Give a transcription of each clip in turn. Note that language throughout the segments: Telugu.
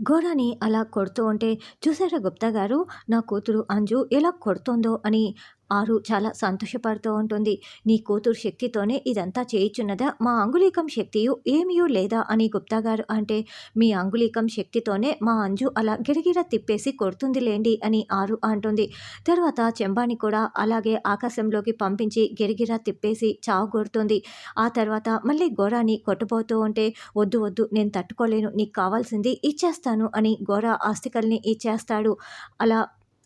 గోడని అలా కొడుతూ ఉంటే చూసారా గుప్తా గారు? నా కూతురు అంజు ఎలా కొడుతుందో అని ఆరు చాలా సంతోషపడుతూ ఉంటుంది. నీ కూతురు శక్తితోనే ఇదంతా చేయుచున్నదా? మా అంగుళీకం శక్తియు ఏమియూ లేదా? అని గుప్తా గారు అంటే మీ అంగులీకం శక్తితోనే మా అంజు అలా గిరగిర తిప్పేసి కొడుతుంది లేండి అని ఆరు అంటుంది. తర్వాత చెంబాని కూడా అలాగే ఆకాశంలోకి పంపించి గిరగిర తిప్పేసి చావు కొడుతుంది. ఆ తర్వాత మళ్ళీ గోరాని కొట్టబోతూ ఉంటే వద్దు వద్దు నేను తట్టుకోలేను నీకు కావాల్సింది ఇచ్చేస్తాను అని గోరా ఆస్తికల్ని ఇచ్చేస్తాడు. అలా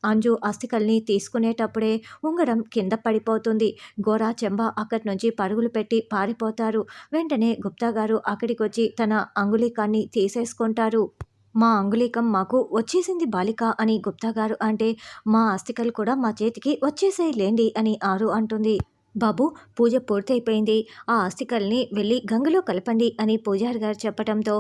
అంజు అస్థికల్ని తీసుకునేటప్పుడే ఉంగరం కింద పడిపోతుంది. గోరా చెంబ అక్కడి నుంచి పరుగులు పెట్టి పారిపోతారు. వెంటనే గుప్తా గారు అక్కడికి వచ్చి తన అంగుళీకాన్ని తీసేసుకుంటారు. మా అంగుళీకం మాకు వచ్చేసింది బాలిక అని గుప్తా గారు అంటే మా అస్థికలు కూడా మా చేతికి వచ్చేసేయలేండి అని ఆరు అంటుంది. బాబు పూజ పూర్తయిపోయింది. ఆ అస్థికల్ని వెళ్ళి గంగలో కలపండి అని పూజారి గారు చెప్పడంతో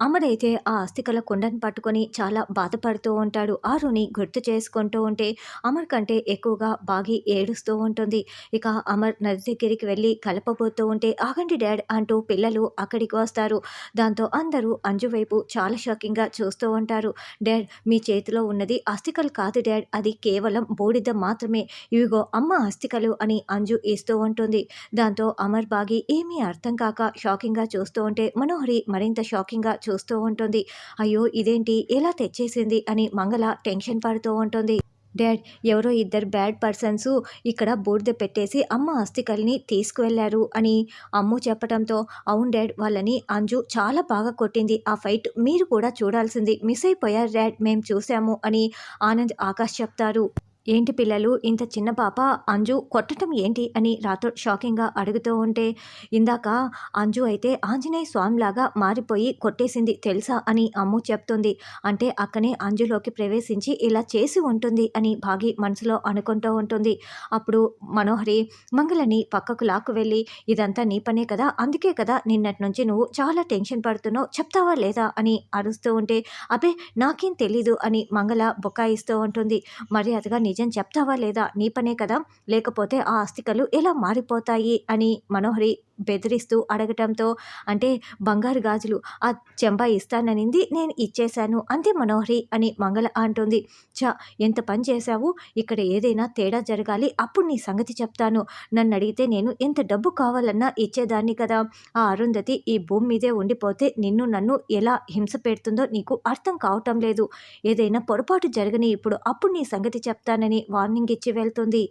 అమరైతే ఆ అస్థికల కుండను పట్టుకొని చాలా బాధపడుతూ ఉంటాడు. ఆరుని గుర్తు చేసుకుంటూ ఉంటే అమర్ కంటే ఎక్కువగా బాగి ఏడుస్తూ ఉంటుంది. ఇక అమర్ నది దగ్గరికి వెళ్ళి కలపబోతూ ఉంటే ఆగండి డాడ్ అంటూ పిల్లలు అక్కడికి వస్తారు. దాంతో అందరూ అంజు వైపు చాలా షాకింగ్గా చూస్తూ ఉంటారు. డాడ్ మీ చేతిలో ఉన్నది అస్థికలు కాదు డాడ్. అది కేవలం బూడిద మాత్రమే. ఇవిగో అమ్మ అస్థికలు అని అంజు ఇస్తూ ఉంటుంది. దాంతో అమర్ బాగి ఏమీ అర్థం కాక షాకింగ్గా చూస్తూ ఉంటే మనోహరి మరింత షాకింగ్గా చూ చూస్తూ ఉంటుంది. అయ్యో ఇదేంటి? ఎలా తెచ్చేసింది? అని మంగళ టెన్షన్ పడుతూ ఉంటుంది. డాడ్ ఎవరో ఇద్దరు బ్యాడ్ పర్సన్స్ ఇక్కడ బూడిద పెట్టేసి అమ్మ అస్థికల్ని తీసుకువెళ్ళారు అని అమ్ము చెప్పడంతో అవును డాడ్ వాళ్ళని అంజు చాలా బాగా కొట్టింది. ఆ ఫైట్ మీరు కూడా చూడాల్సింది. మిస్ అయిపోయారు డాడ్ మేము చూసాము అని ఆనంద్ ఆకాష్ చెప్తారు. ఏంటి పిల్లలు? ఇంత చిన్న పాప అంజు కొట్టడం ఏంటి? అని రాతో షాకింగ్గా అడుగుతూ ఉంటే ఇందాక అంజు అయితే ఆంజనేయ స్వామిలాగా మారిపోయి కొట్టేసింది తెలుసా? అని అమ్ము చెప్తుంది. అంటే అక్కనే అంజులోకి ప్రవేశించి ఇలా చేసి ఉంటుంది అని భాగి మనసులో అనుకుంటూ ఉంటుంది. అప్పుడు మనోహరి మంగళని పక్కకు లాక్కు వెళ్ళి ఇదంతా నీ పనే కదా? అందుకే కదా నిన్నటి నుంచి నువ్వు చాలా టెన్షన్ పడుతున్నావు చెప్తావా లేదా? అని అరుస్తూ ఉంటే అబే నాకేం తెలీదు అని మంగళ బొక్కాయిస్తూ ఉంటుంది. మర్యాదగా నిజం చెప్తావా లేదా నీ పనే కదా? లేకపోతే ఆ అస్థికలు ఎలా మారిపోతాయి? అని మనోహరి బెదిరిస్తూ అడగటంతో అంటే బంగారు గాజులు ఆ చెంబా ఇస్తాననింది నేను ఇచ్చేశాను అంతే మనోహరి అని మంగళ అంటుంది. చా ఎంత పని చేశావు? ఇక్కడ ఏదైనా తేడా జరగాలి అప్పుడు నీ సంగతి చెప్తాను. నన్ను అడిగితే నేను ఎంత డబ్బు కావాలన్నా ఇచ్చేదాన్ని కదా. ఆ అరుంధతి ఈ భూమి మీదే ఉండిపోతే నిన్ను నన్ను ఎలా హింస పెడుతుందో నీకు అర్థం కావటం లేదు. ఏదైనా పొరపాటు జరగని ఇప్పుడు అప్పుడు నీ సంగతి చెప్తానని వార్నింగ్ ఇచ్చి వెళ్తుంది.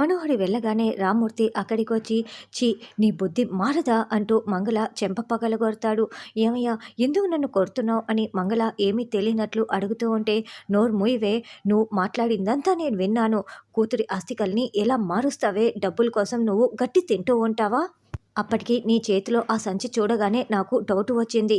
మనోహరి వెళ్ళగానే రామూర్తి అక్కడికి వచ్చి నీ బుద్ధి మారదా? అంటూ మంగళ చెంప పగలగొడతాడు. ఏమయ్యా ఎందుకు నన్ను కొడుతున్నావు? అని మంగళ ఏమీ తెలియనట్లు అడుగుతూ ఉంటే నోరు మూయివే నువ్వు మాట్లాడిందంతా నేను విన్నాను. కూతురి ఆస్తికల్ని ఎలా మారుస్తావే? డబ్బుల కోసం నువ్వు గట్టి తింటూ ఉంటావా? అప్పటికి నీ చేతిలో ఆ సంచి చూడగానే నాకు డౌట్ వచ్చింది.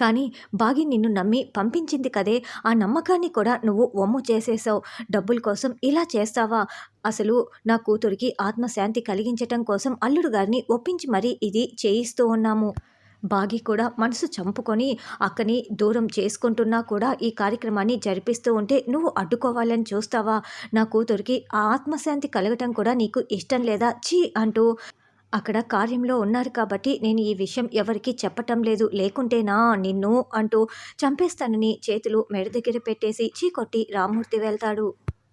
కానీ బాగి నిన్ను నమ్మి పంపించింది కదే. ఆ నమ్మకాన్ని కూడా నువ్వు వమ్ము చేసేసావు డబ్బుల కోసం ఇలా చేస్తావా? అసలు నా కూతురికి ఆత్మశాంతి కలిగించటం కోసం అల్లుడు గారిని ఒప్పించి మరీ ఇది చేయిస్తూ ఉన్నాము. బాగి కూడా మనసు చంపుకొని అక్కని దూరం చేసుకుంటున్నా కూడా ఈ కార్యక్రమాన్ని జరిపిస్తూ ఉంటే నువ్వు అడ్డుకోవాలని చూస్తావా? నా కూతురికి ఆ ఆత్మశాంతి కలగటం కూడా నీకు ఇష్టం లేదా? చీ అంటూ అక్కడ కార్యంలో ఉన్నారు కాబట్టి నేను ఈ విషయం ఎవరికీ చెప్పటం లేదు. లేకుంటేనా నిన్ను అంటూ చంపేస్తానని చేతులు మెడ దగ్గర పెట్టేసి చీకొట్టి రామ్మూర్తి వెళ్తాడు.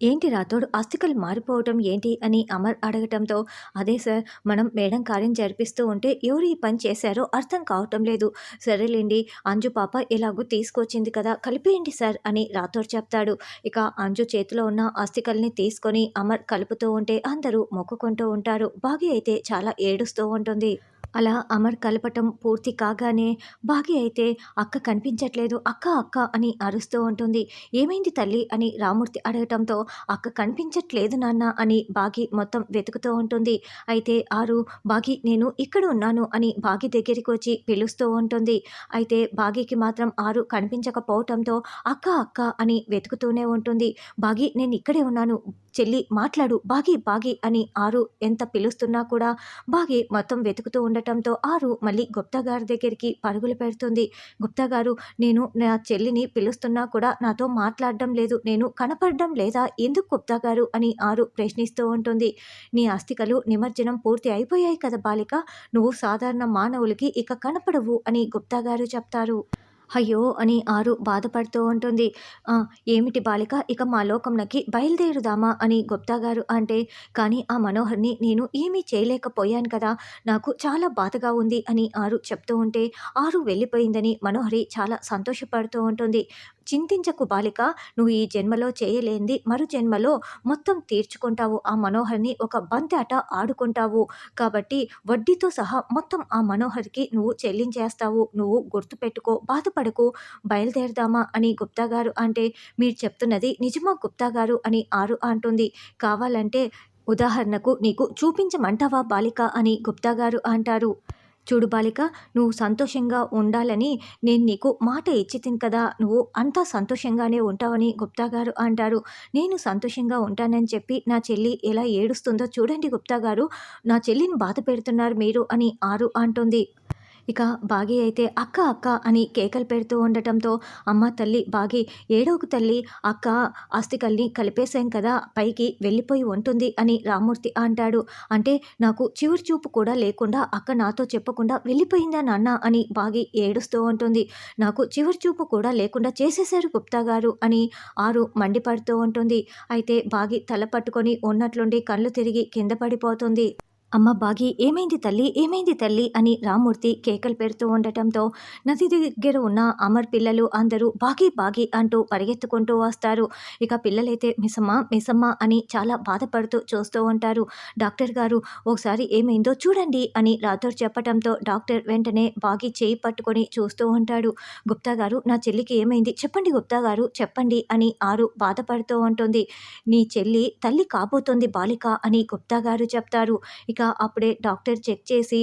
ఏంటి రాతోడు ఆస్తికలు మారిపోవటం ఏంటి అని అమర్ అడగటంతో అదే సార్ మనం మేడం కార్యం జరిపిస్తూ ఉంటే ఎవరు ఈ పని చేశారో అర్థం కావటం లేదు. సరేలేండి అంజు పాప ఇలాగూ తీసుకొచ్చింది కదా కలిపేయండి సార్ అని రాతోడు చెప్తాడు. ఇక అంజు చేతిలో ఉన్న అస్థికల్ని తీసుకొని అమర్ కలుపుతూ ఉంటే అందరూ మొక్కుకుంటూ ఉంటారు. బాగి అయితే చాలా ఏడుస్తూ ఉంటుంది. అలా అమర్ కలపటం పూర్తి కాగానే బాగి అయితే అక్క కనిపించట్లేదు అక్క అక్క అని అరుస్తూ ఉంటుంది. ఏమైంది తల్లి అని రామూర్తి అడగటంతో అక్క కనిపించట్లేదు నాన్న అని బాగి మొత్తం వెతుకుతూ ఉంటుంది. అయితే ఆరు బాగి నేను ఇక్కడ ఉన్నాను అని బాగి దగ్గరికి వచ్చి పిలుస్తూ ఉంటుంది. అయితే బాగికి మాత్రం ఆరు కనిపించకపోవటంతో అక్క అక్క అని వెతుకుతూనే ఉంటుంది. బాగి నేను ఇక్కడే ఉన్నాను చెల్లి మాట్లాడు బాగి బాగి అని ఆరు ఎంత పిలుస్తున్నా కూడా బాగి మొత్తం వెతుకుతూ ఉండటంతో ఆరు మళ్ళీ గుప్తా గారి దగ్గరికి పరుగులు పెడుతుంది. గుప్తా గారు నేను నా చెల్లిని పిలుస్తున్నా కూడా నాతో మాట్లాడడం లేదు. నేను కనపడడం లేదా? ఎందుకు గుప్తా గారు? అని ఆరు ప్రశ్నిస్తూ ఉంటుంది. నీ ఆస్తికలు నిమజ్జనం పూర్తి అయిపోయాయి కదా బాలిక. నువ్వు సాధారణ మానవులకి ఇక కనపడవు అని గుప్తా గారు చెప్తారు. అయ్యో అని ఆరు బాధపడుతూ ఉంటుంది. ఏమిటి బాలిక ఇక మా లోకంలోకి బయలుదేరుదామా అని గుప్తా గారు అంటే కానీ ఆ మనోహర్ని నేను ఏమీ చేయలేకపోయాను కదా నాకు చాలా బాధగా ఉంది అని ఆరు చెప్తూ ఉంటే ఆరు వెళ్ళిపోయిందని మనోహరి చాలా సంతోషపడుతూ ఉంటుంది. చింతించకు బాలిక నువ్వు ఈ జన్మలో చేయలేంది మరు జన్మలో మొత్తం తీర్చుకుంటావు. ఆ మనోహర్ని ఒక బంతి ఆట ఆడుకుంటావు. కాబట్టి వడ్డీతో సహా మొత్తం ఆ మనోహర్కి నువ్వు చెల్లించేస్తావు. నువ్వు గుర్తుపెట్టుకో బాధపడకు. బయలుదేరదామా అని గుప్తా గారు అంటే మీరు చెప్తున్నది నిజమా గుప్తా గారు అని ఆరు అంటుంది. కావాలంటే ఉదాహరణకు నీకు చూపించమంటావా బాలిక అని గుప్తా గారు అంటారు. చూడు బాలిక నువ్వు సంతోషంగా ఉండాలని నేను నీకు మాట ఇచ్చితిని కదా. నువ్వు అంతా సంతోషంగానే ఉంటావని గుప్తా గారు అంటారు. నేను సంతోషంగా ఉంటానని చెప్పి నా చెల్లి ఎలా ఏడుస్తుందో చూడండి గుప్తా గారు. నా చెల్లిని బాధ పెడుతున్నారు మీరు అని ఆరు అంటుంది. ఇక బాగి అయితే అక్క అక్క అని కేకలు పెడుతూ ఉండటంతో అమ్మ తల్లి బాగి ఏడోకు తల్లి అక్క ఆస్తికల్ని కలిపేశాం కదా పైకి వెళ్ళిపోయి ఉంటుంది అని రామూర్తి అంటాడు. అంటే నాకు చివరి చూపు కూడా లేకుండా అక్క నాతో చెప్పకుండా వెళ్ళిపోయిందా నాన్న అని బాగి ఏడుస్తూ ఉంటుంది. నాకు చివరి చూపు కూడా లేకుండా చేసేశారు గుప్తా గారు అని ఆరు మండిపడుతూ ఉంటుంది. అయితే బాగి తల పట్టుకొని ఉన్నట్లుండి కళ్ళు తిరిగి కింద పడిపోతుంది. అమ్మ బాగి ఏమైంది తల్లి? ఏమైంది తల్లి? అని రామూర్తి కేకలు పెడుతూ ఉండటంతో నది దగ్గర ఉన్న అమర్ పిల్లలు అందరూ బాగి బాగి అంటూ పరిగెత్తుకుంటూ వస్తారు. ఇక పిల్లలైతే మిసమ్మ మిసమ్మ అని చాలా బాధపడుతూ చూస్తూ ఉంటారు. డాక్టర్ గారు ఒకసారి ఏమైందో చూడండి అని రాథోర్ చెప్పటంతో డాక్టర్ వెంటనే బాగి చేయి పట్టుకొని చూస్తూ ఉంటాడు. గుప్తా గారు నా చెల్లికి ఏమైంది? చెప్పండి గుప్తా గారు చెప్పండి అని ఆరు బాధపడుతూ ఉంటుంది. నీ చెల్లి తల్లి కాబోతోంది బాలిక అని గుప్తా గారు చెప్తారు. ఇక అప్పుడే డాక్టర్ చెక్ చేసి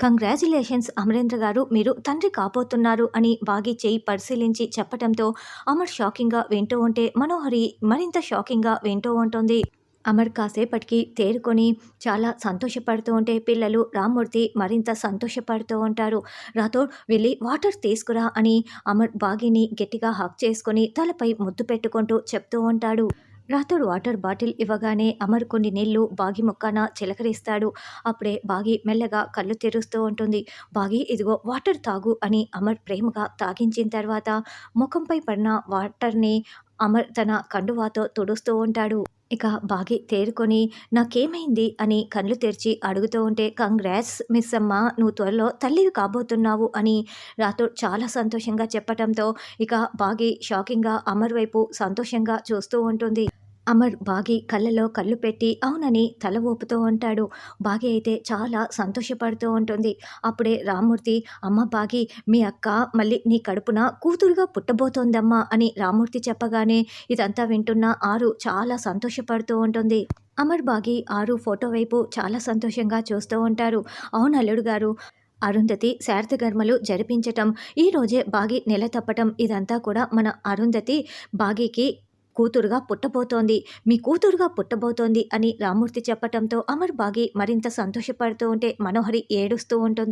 కంగ్రాచులేషన్స్ అమరేంద్ర గారు మీరు తండ్రి కాబోతున్నారు అని బాగి చేయి పరిశీలించి చెప్పడంతో అమర్ షాకింగ్గా వింటూ ఉంటే మనోహరి మరింత షాకింగ్గా వింటూ ఉంటుంది అమర్ కాసేపటికి తేరుకొని చాలా సంతోషపడుతూ ఉంటే పిల్లలు రామ్మూర్తి మరింత సంతోషపడుతూ ఉంటారు. రాథోడ్ వెళ్ళి వాటర్ తీసుకురా అని అమర్ బాగిని గట్టిగా హక్ చేసుకొని తలపై ముద్దు పెట్టుకుంటూ చెప్తూ ఉంటాడు. రాథోడ్ వాటర్ బాటిల్ ఇవ్వగానే అమర్ కొన్ని నీళ్ళు బాగి ముక్కన చిలకరిస్తాడు. అప్పుడే బాగి మెల్లగా కళ్ళు తెరుస్తూ ఉంటుంది. బాగి ఇదిగో వాటర్ తాగు అని అమర్ ప్రేమగా తాగించిన తర్వాత ముఖంపై పడిన వాటర్ని అమర్ తన కండువాతో తుడుస్తూ ఉంటాడు. ఇక బాగి తేరుకొని నాకేమైంది? అని కళ్ళు తెరిచి అడుగుతూ ఉంటే కంగ్రాట్స్ మిస్ అమ్మ నువ్వు త్వరలో తల్లివి కాబోతున్నావు అని రాతో చాలా సంతోషంగా చెప్పటంతో ఇక బాగి షాకింగ్గా అమర్ వైపు సంతోషంగా చూస్తూ ఉంటుంది. అమర్ బాగి కళ్ళలో కళ్ళు పెట్టి అవునని తల ఊపుతూ ఉంటాడు. బాగి అయితే చాలా సంతోషపడుతూ ఉంటుంది. అప్పుడే రామ్మూర్తి అమ్మ బాగి మీ అక్క మళ్ళీ నీ కడుపున కూతురుగా పుట్టబోతోందమ్మా అని రామ్మూర్తి చెప్పగానే ఇదంతా వింటున్న ఆరు చాలా సంతోషపడుతూ ఉంటుంది. అమర్ బాగి ఆరు ఫోటో వైపు చాలా సంతోషంగా చూస్తూ ఉంటారు. అవును అల్లుడు గారు అరుంధతి శారదకర్మలు జరిపించటం ఈరోజే బాగి నెల తప్పటం ఇదంతా కూడా మన అరుంధతి బాగికి కూతురుగా పుట్టబోతోంది. మీ కూతురుగా పుట్టబోతోంది అని రామూర్తి చెప్పటంతో అమర్ బాగి మరింత సంతోషపడుతూ ఉంటే మనోహరి ఏడుస్తూ ఉంటుంది.